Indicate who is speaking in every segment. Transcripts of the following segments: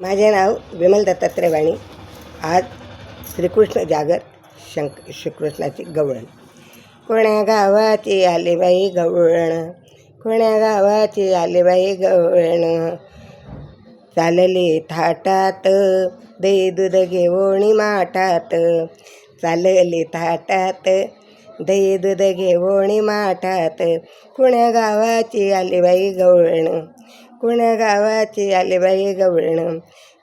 Speaker 1: माझे नाव विमल दत्तात्रय वाणी आज श्रीकृष्ण जागर शंक श्रीकृष्णाची गवळण. कोण्या गावाची आली बाई गवळण? कोण्या गावाची आली बाई गवळण? चालली थाटात दही दूध घेवोणी माठात. चालली थाटात दही दूध घेवोणी माठात. कुण्या गावाची आली बाई गवळण? कुण्या गावाची आले बाई गवळण?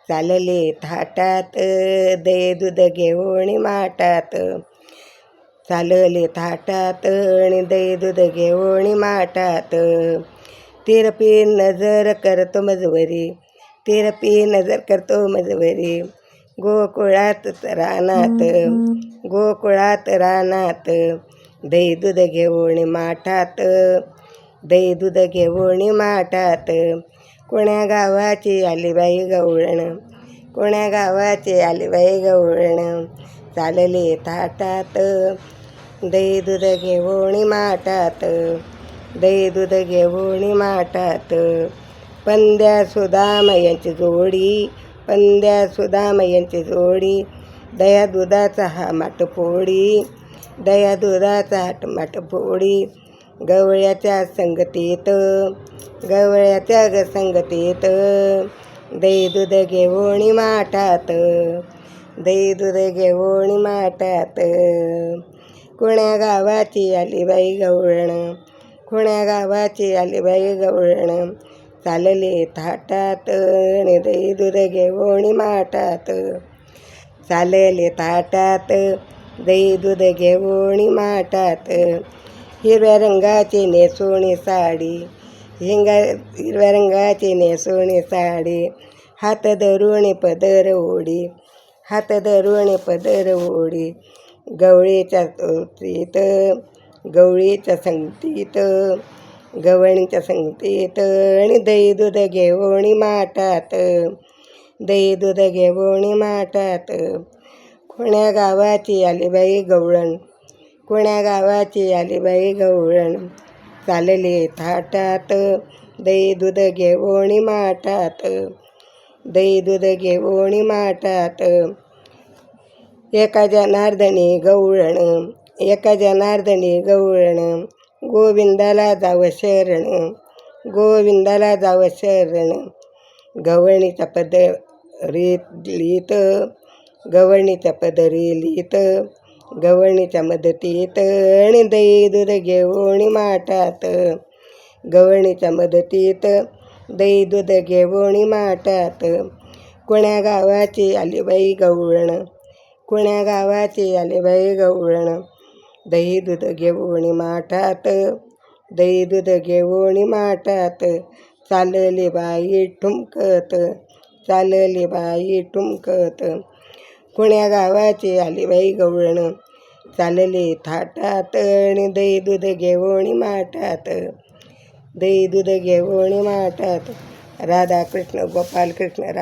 Speaker 1: चालली थाटात दे दूध घेऊन माठात चालली थाटात आणि दही दूध घेऊन माटात. तिरपी नजर करतो मजवरी तिरपी नजर करतो मजवरी. गोकुळात रानात गोकुळात रानात. दही दूध घेऊन माठात. दही दूध घेवोणी माठात कोण्या गावाची आलीबाई गवळण? कोण्या गावाची आलीबाई गवळण? चालले ताटात दही दूध घेवोणी माठात दही दूध घेऊन माठात पंद्या सुदामयांची जोडी पंद्या सुदामयांची जोडी. दया दुधाचा हा माटपोळी दया दुधाचा हाट माटपोळी गवळ्याच्या संगतीत गवळ्याच्या ग संगतीत. दही दूध घेवोणी माठात दही दूध घेवोणी माठात. कोण्या गावाची आली बाई गवळण कोण्या गावाची आली बाई गवळण. चालले थाटात आणि दही दूध घेवोणी माठात. चालले थाटात दही दूध घेवोणी माठात. हिरव्या रंगाची नेसोणी साडी. हिंगा हिरव्या रंगाची नेसोणी साडी. हात धरून पदर ओढी. हात धरून पदर ओढी. गवळीच्या चौथीत गवळीच्या संगतीत गवळीच्या संगतीत आणि दही दूध घेवणी माटात दही दूध घेवणी माटात कोण्या गावाची आली बाई गवळण. कोण्या गावाची आली बाई गवळण? चालली थाटात दही दूध घेवणी माठात. दही दूध घेवणी माठात. एका जनार्दनी गवळण एका जनार्दनी गवळण. गोविंदाला जावं शरण गोविंदाला जावं शरण. गवळणीचा पद रीत लिहित पद री लिहित गवळणीच्या मदतीत आणि दही दूध घेवोणी माठात. गवळणीच्या मदतीत दही दूध घेवोणी माठात. कोण्या गावाची आली बाई गवळण? कोण्या गावाची आली बाई गवळण? दही दूध घेवोणी माठात. दही दूध घेवोणी माठात. चालली बाई ठुमकत चालली बाई ठुमकत. कोण्या गावाची आली बाई गवळण? चालली थाटात आणि दही दूध घेवणी माठात. दही दूध माटात माठात. राधाकृष्ण गोपाल कृष्ण रा